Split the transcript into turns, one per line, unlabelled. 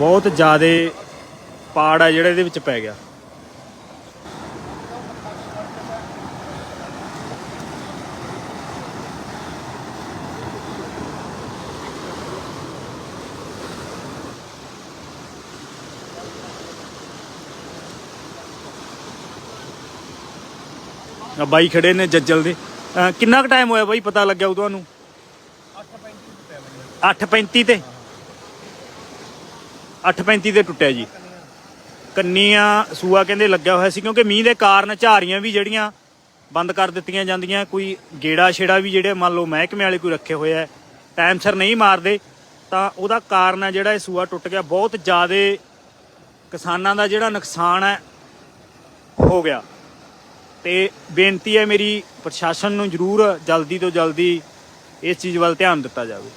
ਬਹੁਤ ਜ਼ਿਆਦਾ ਪਾੜ ਆ ਜਿਹੜਾ ਇਹਦੇ ਵਿੱਚ ਪੈ ਗਿਆ। ਆ ਬਾਈ ਖੜੇ ਨੇ ਜੱਜਲ ਦੇ। ਕਿੰਨਾ ਕੁ ਟਾਈਮ ਹੋਇਆ ਬਾਈ? ਪਤਾ ਲੱਗਿਆ ਉਹ ਤੁਹਾਨੂੰ? 8:35 ਤੇ 8:35 ਤੇ? ਟੁੱਟਿਆ ਜੀ। ਕੰਨੀਆਂ ਸੂਆ ਕਹਿੰਦੇ ਲੱਗਿਆ ਹੋਇਆ ਸੀ ਕਿਉਂਕਿ ਮੀਂਹ ਦੇ ਕਾਰਨ ਝਾਰੀਆਂ ਵੀ ਜਿਹੜੀਆਂ ਬੰਦ ਕਰ ਦਿੱਤੀਆਂ ਜਾਂਦੀਆਂ, ਕੋਈ ਗੇੜਾ ਛੇੜਾ ਵੀ ਜਿਹੜੇ ਮੰਨ ਲਓ ਮਹਿਕਮੇ ਵਾਲੇ ਕੋਈ ਰੱਖੇ ਹੋਏ ਆ, ਟਾਈਮ ਸਿਰ ਨਹੀਂ ਮਾਰਦੇ, ਤਾਂ ਉਹਦਾ ਕਾਰਨ ਹੈ ਜਿਹੜਾ ਇਹ ਸੂਆ ਟੁੱਟ ਗਿਆ। ਬਹੁਤ ਜ਼ਿਆਦਾ ਕਿਸਾਨਾਂ ਦਾ ਜਿਹੜਾ ਨੁਕਸਾਨ ਹੈ, ਹੋ ਗਿਆ। ਤੇ ਬੇਨਤੀ ਹੈ ਮੇਰੀ ਪ੍ਰਸ਼ਾਸਨ ਨੂੰ ਜ਼ਰੂਰ ਜਲਦੀ ਤੋਂ ਜਲਦੀ ਇਸ ਚੀਜ਼ ਵੱਲ ਧਿਆਨ ਦਿੱਤਾ ਜਾਵੇ।